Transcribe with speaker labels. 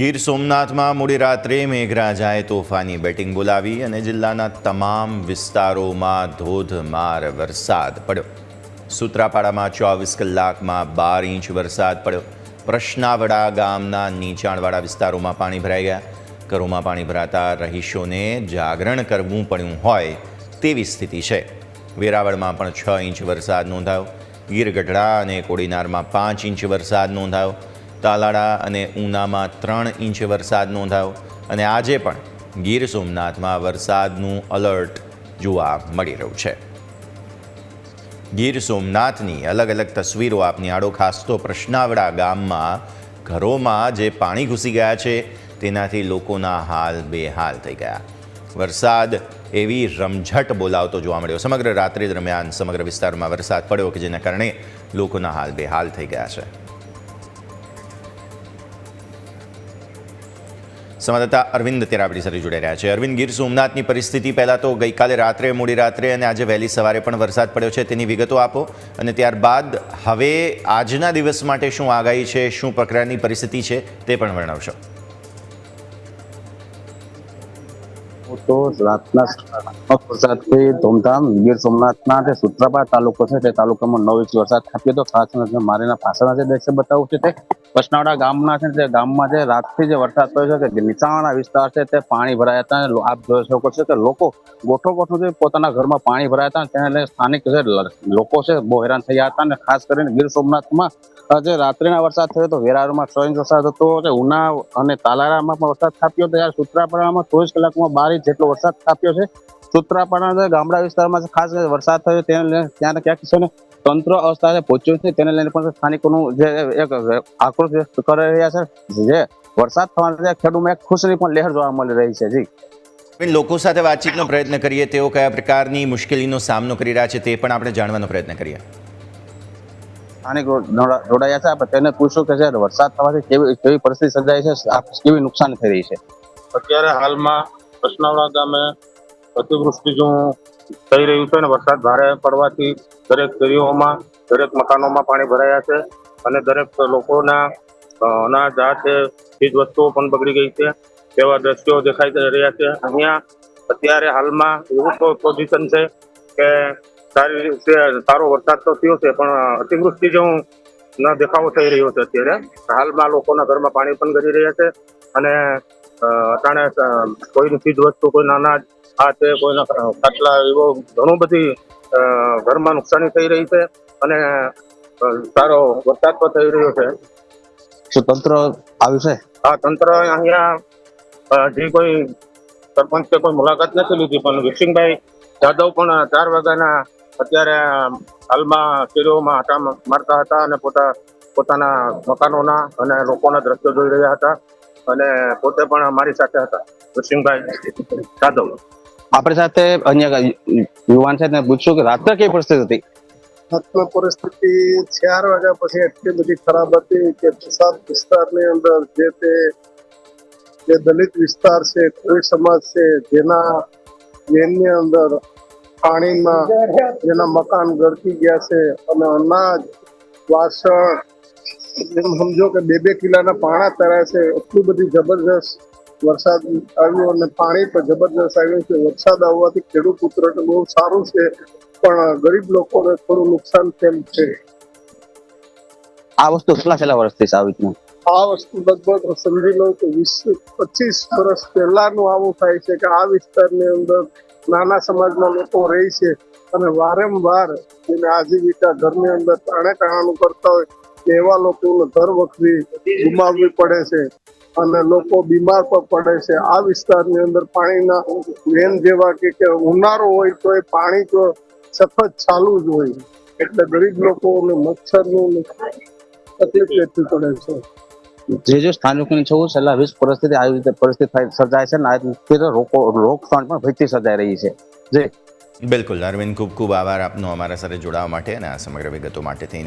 Speaker 1: ગીર સોમનાથમાં મોડી રાત્રે મેઘરાજાએ તોફાની બેટિંગ બોલાવી અને જિલ્લાના તમામ વિસ્તારોમાં ધોધમાર વરસાદ પડ્યો. સુત્રાપાડામાં ચોવીસ કલાકમાં બાર ઇંચ વરસાદ પડ્યો. પ્રશ્નાવડા ગામના નીચાણવાળા વિસ્તારોમાં પાણી ભરાઈ ગયા. ઘરોમાં પાણી ભરાતા રહીશોને જાગરણ કરવું પડ્યું હોય તેવી સ્થિતિ છે. વેરાવળમાં પણ છ ઇંચ વરસાદ નોંધાયો. ગીર ગઢડા અને કોડીનારમાં પાંચ ઇંચ વરસાદ નોંધાયો. તાલાળા અને ઉનામાં ત્રણ ઇંચ વરસાદ નોંધાયો અને આજે પણ ગીર સોમનાથમાં વરસાદનું અલર્ટ જોવા મળી રહ્યું છે. ગીર સોમનાથની અલગ અલગ તસવીરો આપની આડો ખાસ તો પ્રશ્નાવડા ગામમાં ઘરોમાં જે પાણી ઘૂસી ગયા છે, તેનાથી લોકોના હાલ બેહાલ થઈ ગયા. વરસાદ એવી રમઝટ બોલાવતો જોવા મળ્યો. સમગ્ર રાત્રિ દરમિયાન સમગ્ર વિસ્તારમાં વરસાદ પડ્યો કે જેના કારણે લોકોના હાલ બેહાલ થઈ ગયા છે. સંવાદદાતા અરવિંદ અત્યારે આપણી સાથે જોડાઈ રહ્યા છે. અરવિંદ, ગીર સોમનાથની પરિસ્થિતિ પહેલાં તો ગઈકાલે રાત્રે, મોડી રાત્રે અને આજે વહેલી સવારે પણ વરસાદ પડ્યો છે. તેની વિગતો આપો. અને ત્યારબાદ હવે આજના દિવસ માટે શું આગાહી છે, શું પ્રકારની પરિસ્થિતિ છે તે પણ વર્ણવશો.
Speaker 2: તો રાતના વરસાદથી ધૂમધામ ગીર સોમનાથના જે સુત્રાપાડા તાલુકો છે તે તાલુકામાં નવ ઇંચ વરસાદ ખાપ્યો હતો ખાસ મારીના પાછળના જે દ્રશ્ય બતાવું છે તે પસનાવડા ગામના છે તે ગામમાં જે રાતથી જે વરસાદ પડ્યો છે કે નીચાણવાળા વિસ્તાર છે તે પાણી ભરાયા હતા આપ જોઈ શકો છો કે લોકો ગોઠો ગોઠો જે પોતાના ઘરમાં પાણી ભરાયા હતા તેને લઈને સ્થાનિક જે લોકો છે બહુ હેરાન થયા હતા અને ખાસ કરીને ગીર સોમનાથમાં આજે રાત્રિના વરસાદ થયો હતો વેરારમાં છ ઇંચ વરસાદ હતો ઉના અને તાલારામાં પણ વરસાદ ખાપ્યો હતો. ત્યારે સૂત્રાપાડામાં ચોવીસ કલાકમાં બાર ઇંચ જેટલો વરસાદ કાપ્યો છે. સુત્રાપાડા ગામડા વિસ્તારમાં ખાસ વરસાદ થયો તેને લઈને ત્યાં ક્યાંક છે ને તંત્ર અવસ્થાએ પહોંચ્યું છે તેને લઈને પણ સ્થાનિકોનું જે એક આક્રોશ વ્યક્ત કરી રહ્યા છે. જે વરસાદ થવાના ખેડૂતમાં એક ખુશની પણ લહેર જોવા મળી રહી છે જી.
Speaker 1: લોકો સાથે વાતચીતનો પ્રયત્ન કરીએ તેઓ કયા પ્રકારની મુશ્કેલીનો સામનો કરી રહ્યા છે તે પણ આપણે જાણવાનો પ્રયત્ન કરીએ.
Speaker 2: સ્થાનિક જોડાયા છે આપણે તેને પૂછ્યું કે વરસાદ થવાથી કેવી કેવી પરિસ્થિતિ સર્જાય છે કેવી નુકસાન થઈ રહી છે?
Speaker 3: અત્યારે હાલમાં કસનાવડા ગામે અતિવૃષ્ટિ જો થઈ રહ્યું છે અને વરસાદ ભારે પડવાથી દરેક શેરીઓમાં દરેક મકાનોમાં પાણી ભરાયા છે અને દરેક લોકોના અનાજ આ છે, ચીજ વસ્તુઓ પણ બગડી ગઈ છે. તેવા દ્રશ્યો દેખાઈ રહ્યા છે. અહીંયા અત્યારે હાલમાં એવું પોઝિશન છે કે સારી રીતે સારો વરસાદ તો થયો છે, પણ અતિવૃષ્ટિ જેવું ન દેખાવો થઈ રહ્યો છે અત્યારે. હાલમાં લોકોના ઘરમાં પાણી પણ ગરી રહ્યા છે અને અટાણે કોઈની ચીજ વસ્તુ કોઈના અનાજ આ તે કોઈના ખાટલા એવો ઘણું બધી ઘરમાં નુકસાની થઈ રહી છે અને સારો વરસાદ પણ થઈ રહ્યો છે.
Speaker 2: શું તંત્ર આવ્યું છે?
Speaker 3: આ તંત્ર અહીંયા જે કોઈ સરપંચ કે કોઈ મુલાકાત નથી લીધી પણ વિક્સિંગભાઈ જાદવ પણ ચાર વાગ્યાના અત્યારે હાલમાં શેરીઓમાં આટા મારતા હતા અને પોતા પોતાના મકાનોના અને લોકોના દ્રશ્યો જોઈ રહ્યા હતા. અને પોતે પણ અમારી સાથે હતા. વિક્સિંગભાઈ જાદવ.
Speaker 2: આપણી સાથે અન્ય યુવાન છે તેને પૂછ્યું કે રાત્રે કઈ પરિસ્થિતિ હતી?
Speaker 4: હાથમાં પરિસ્થિતિ ચાર વાગ્યા પછી એટલી બધી ખરાબ હતી કે પ્રસાદ વિસ્તારની અંદર જે તે જે દલિત વિસ્તાર છે કોઈ સમાજ છે જેના જેની અંદર પાણીમાં જેના મકાન ગળતી ગયા છે અને અનાજ વાસણ એમ સમજો કે બે બે કિલ્લાના પાણા તરાય છે એટલું બધી જબરજસ્ત વરસાદ આવ્યો અને પાણી પણ જબરજસ્ત આવ્યું છે. વરસાદ આવવાથી ખેડૂત પુત્રને બહુ સારું છે પણ ગરીબ લોકોને થોડું નુકસાન થયેલ છે.
Speaker 2: આ વસ્તુ કેટલા છેલ્લા વર્ષથી આવી
Speaker 4: આ વસ્તુ લગભગ સમજી લો કે વીસ પચીસ વર્ષ પહેલાનું આવું થાય છે કે આ વિસ્તારની અંદર નાના સમાજના લોકો રહે છે અને વારંવાર એને આજીવિકા ઘરની અંદર તાણે તાણાનું કરતા હોય. એવા લોકોને દર વખતે ગુમાવવી પડે છે અને લોકો બીમાર પણ પડે છે. આ વિસ્તારની અંદર પાણીના મેન જેવા કે ઉનાળો હોય તો એ પાણી તો સખત ચાલુ જ હોય. એટલે ગરીબ લોકોને મચ્છરનું ને તકલીફ રહેતી પડે છે.
Speaker 2: જે જે સ્થાનિકોની છે છેલ્લા વીસ પરિસ્થિતિ આવી રીતે પરિસ્થિતિ સર્જાય છે ને આ રીતે રોકો રોકથામ પણ ભયથી સર્જાઈ રહી છે. જે
Speaker 1: બિલકુલ અરવિંદ ખૂબ ખૂબ આભાર આપનો અમારા સાથે જોડાવા માટે અને આ સમગ્ર વિગતો માટે થઈને.